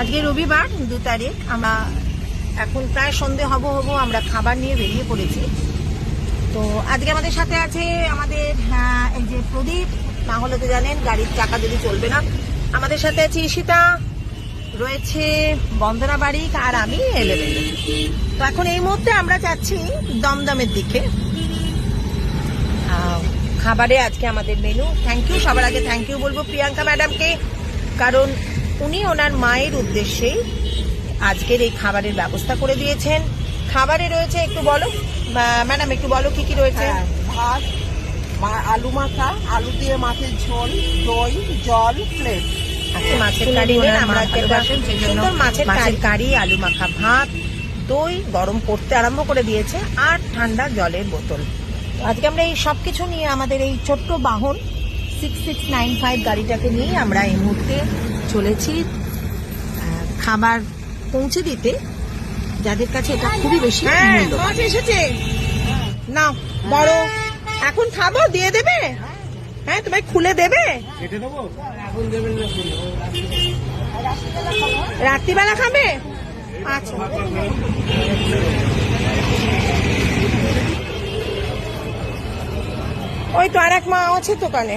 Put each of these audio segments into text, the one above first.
আজকে রবিবার, দু তারিখ। আমরা এখন প্রায় সন্ধে হব হব আমরা খাবার নিয়ে বেরিয়ে পড়েছি। তো আজকে আমাদের সাথে আছে আমাদের এই যে প্রদীপ, না হলে তো জানেন গাড়ির চাকা যদি চলবে না। আমাদের সাথে আছে ঈশিতা, রয়েছে বন্দনা বাড়িক আর আমি এলেভেন তো এখন এই মুহূর্তে আমরা যাচ্ছি দমদমের দিকে। খাবারে আজকে আমাদের মেনু থ্যাংক ইউ সবার আগে থ্যাংক ইউ বলব প্রিয়াঙ্কা ম্যাডামকে কারণ উনি ওনার মায়ের উদ্দেশ্যে আজকের এই খাবারের ব্যবস্থা করে দিয়েছেন। খাবারে রয়েছে একটু বলো। ম্যাডাম একটু বলো কি কি রয়েছে? হ্যাঁ, ভাত আলু মাখা আলু দিয়ে মাছের ঝোল দই জল প্লেট। আজকে মাছের কারি নিয়ে আমরা সুন্দর মাছের কারি। আলু মাখা ভাত দই গরম করতে আরম্ভ করে দিয়েছে আর ঠান্ডা জলের বোতল। আজকে আমরা এই সব কিছু নিয়ে আমাদের এই ছোট্ট বাহন সিক্স সিক্স নাইন ফাইভ গাড়িটাকে নিয়ে আমরা এই মুহূর্তে চলেছি খাবার পৌঁছে দিতে। যাদের কাছে এটা খুবই বেশি। মাছ এসেছে না বড়। এখন খাব দিয়ে দেবে? হ্যাঁ তোমায় খুলে দেবে? রাত্রিবেলা খাবে? আচ্ছা। ওই তো আর এক মা আছে দোকানে।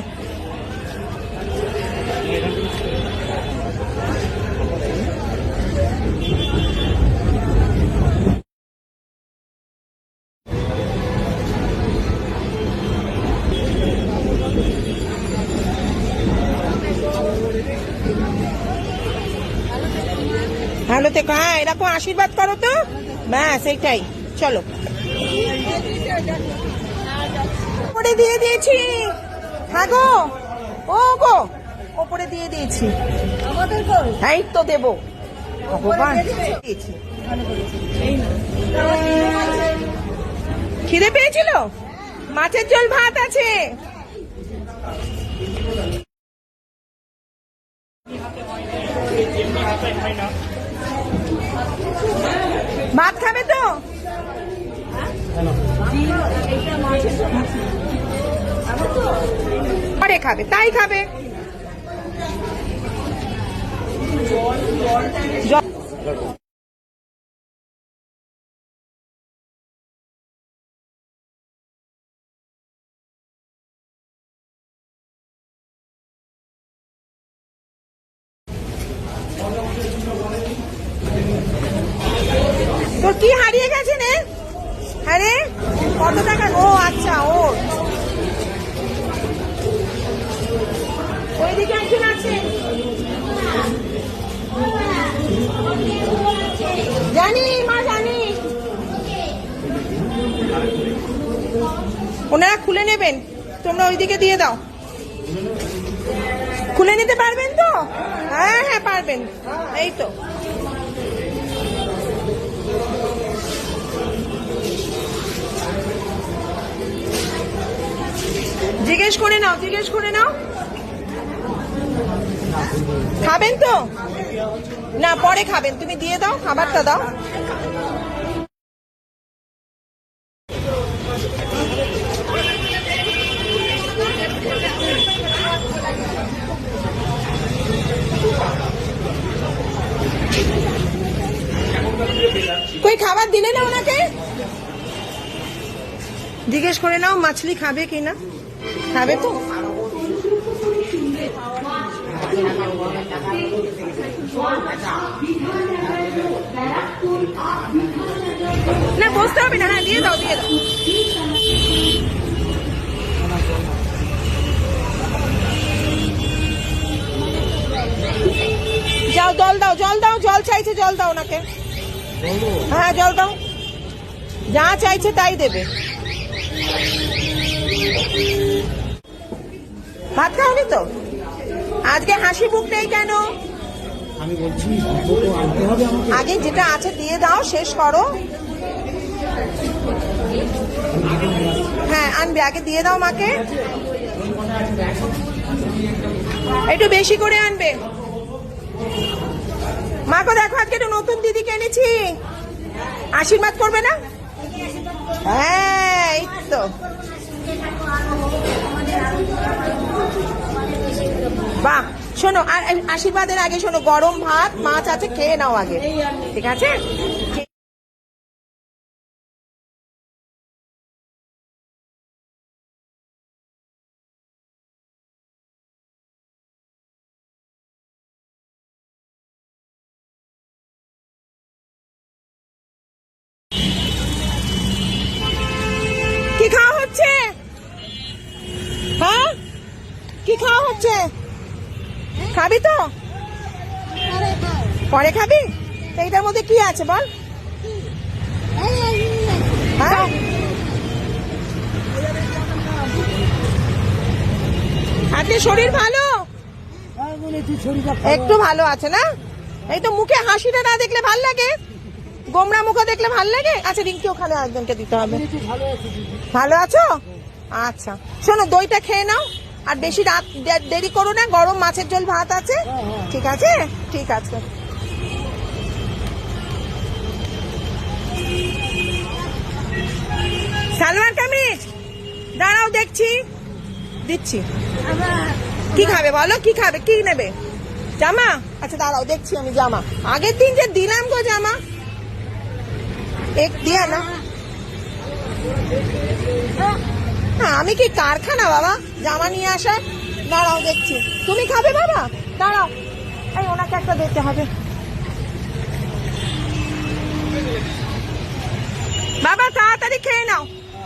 ভালো থেকো। হ্যাঁ এরকম আশীর্বাদ করো তো। ব্যাস এইটাই। চলো। ওপরে দিয়ে দিয়েছি। হ্যাঁ গো। ও গো। ওপরে দিয়ে দিয়েছি। এই তো দেবো। ভগবান। খিদে পেয়েছিল? মাছের ঝোল ভাত আছে। ভাত খাবে তো? পরে খাবে তাই খাবে। জল- কি হারিয়ে গেছে রে হ্যাঁ রে কত টাকা? ও আচ্ছা ও। ওইদিকে একজন আছে। জানি, মা, জানি। ওনারা খুলে নেবেন। তোমরা ওইদিকে দিয়ে দাও। খুলে নিতে পারবেন তো? হ্যাঁ হ্যাঁ পারবেন। এই তো। জিজ্ঞেস করে নাও, জিজ্ঞেস করে নাও। খাবেন তো? না, পরে খাবেন। তুমি দিয়ে দাও, খাবারটা দাও। কই, খাবার দিলে না ওনাকে? জিজ্ঞেস করে নাও মাছলি খাবে কি না খাবে তো? না বসতে হবে না হ্যাঁ দিয়ে দাও দিয়ে দাও। যাও জল দাও জল দাও জল চাইছে জল দাও ওনাকে। হ্যাঁ জল দাও। যা চাইছে তাই দেবে। ভাত খাওনি তো? আজকে হাসি মুখ নেই কেন? আমি বলছি আনতে হবে আমাকে। আগে যেটা আছে দিয়ে দাও শেষ করো। হ্যাঁ আনবে আগে দিয়ে দাও মাকে। একটু বেশি করে আনবে। মাকে দেখো আজকে একটু নতুন দিদিকে এনেছি। আশীর্বাদ করবে না? হ্যাঁ। তো বাহ, শোনো, আর আশীর্বাদের আগে শোনো, গরম ভাত, মাছ আছে, খেয়ে নাও আগে। ঠিক আছে? কি খাওয়া হচ্ছে? হ্যাঁ? কি খাওয়া হচ্ছে? খাবি তো? পরে খাবি? এইটার মধ্যে কি আছে বল? হ্যাঁ? শরীর ভালো। একটু ভালো আছে না? এই তো মুখে হাসিটা না দেখলে ভালো লাগে? গোমরা মুখ দেখলে ভালো লাগে? আচ্ছা রিঙ্কি, ওখানে একজনকে দিতে হবে। ভালো আছো? আচ্ছা। শোনো, দইটা খেয়ে নাও। আর বেশি রাত দেরি করো না, গরম মাছের ঝোল ভাত আছে। ঠিক আছে? ঠিক আছে। সালোয়ার কামিজ! দাঁড়াও, দেখছি। দিচ্ছি। কি খাবে বলো? কি খাবে? কি নেবে? জামা? আচ্ছা দাঁড়াও, দেখছি আমি জামা। আগের দিন যে দিলাম গো জামা এক দিয়া না। আমি কি কারখানা বাবা? জামা নিয়ে আসা। দাঁড়াও দেখছি। তুমি খাবে বাবা? দাঁড়াও। এই ওনাকে একটা দিতে হবে। বাবা তাড়াতাড়ি খেয়ে নাও।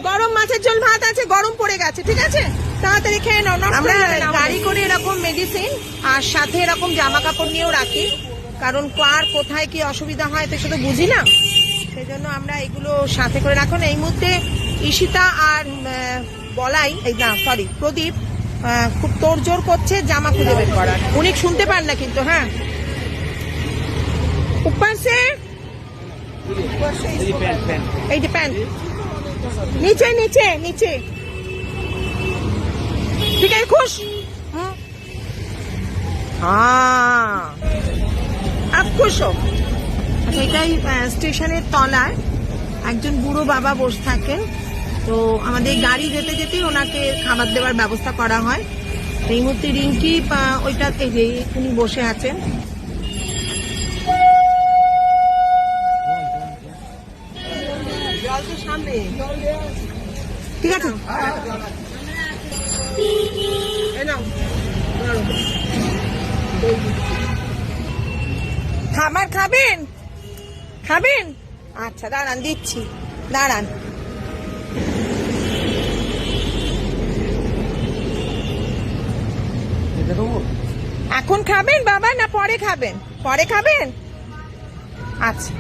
গরম মাছের ঝোল ভাত আছে গরম পড়ে গেছে ঠিক আছে? তাড়াতাড়ি খেয়ে নাও আমরা গাড়ি করে এরকম মেডিসিন আর সাথে এরকম জামা কাপড় নিয়েও রাখি কারণ কার কোথায় কি অসুবিধা হয় তো সেটা বুঝি না। সেই জন্য আমরা এগুলো সাথে করে রাখুন। এই মুহূর্তে ঈশিতা আর বলাই, এই, না সরি প্রদীপ খুব তোড়জোড় করছে, জামা খুঁজে বের করার। উনি শুনতে পান না কিন্তু হ্যাঁ? উপর সে? নিচে নিচে নিচে। ঠিক আছে, খুশ? এটাই আহ, স্টেশনের তলায় একজন বুড়ো বাবা বসে থাকেন। তো আমাদের গাড়ি যেতে যেতেই ওনাকে খাবার দেওয়ার ব্যবস্থা করা হয়। এই মুহূর্তে রিঙ্কি ওইটা যে উনি বসে আছেন। ঠিক আছে? খাবার খাবেন? খাবেন? আচ্ছা দাঁড়ান দিচ্ছি। দাঁড়ান। এখন খাবেন বাবা না পরে খাবেন? পরে খাবেন? আচ্ছা।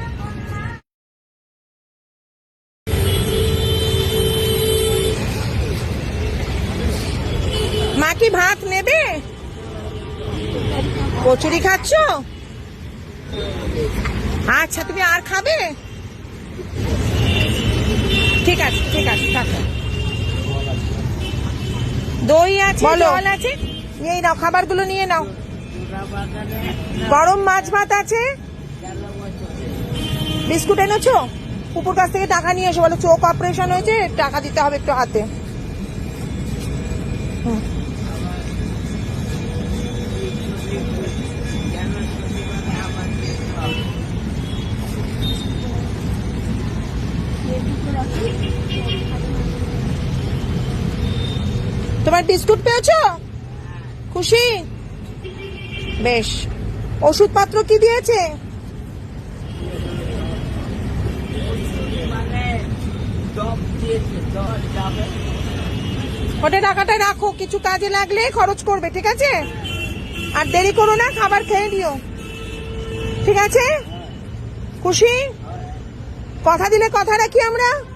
মা কি ভাত নেবে? কচুরি খাচ্ছ? আচ্ছা তুমি আর খাবে? ঠিক আছে ঠিক আছে থাকো দই আছে জল আছে? নিয়ে নাও খাবারগুলো নিয়ে নাও। গরম মাছ ভাত আছে? বিস্কুট এনেছো? উপর কাছ থেকে টাকা নিয়ে এসো বলো চোখ অপারেশন হয়েছে টাকা দিতে হবে একটু হাতে। হুম। তোমার বিস্কুট পেয়েছ? খুশি? বেশ। ওষুধপত্র কি দিয়েছে? ওটা টাকাটা রাখো, কিছু কাজে লাগলে খরচ করবে, ঠিক আছে? আর দেরি করো না, খাবার খেয়ে নিও। ঠিক আছে? খুশি? কথা দিলে কথা রাখি আমরা?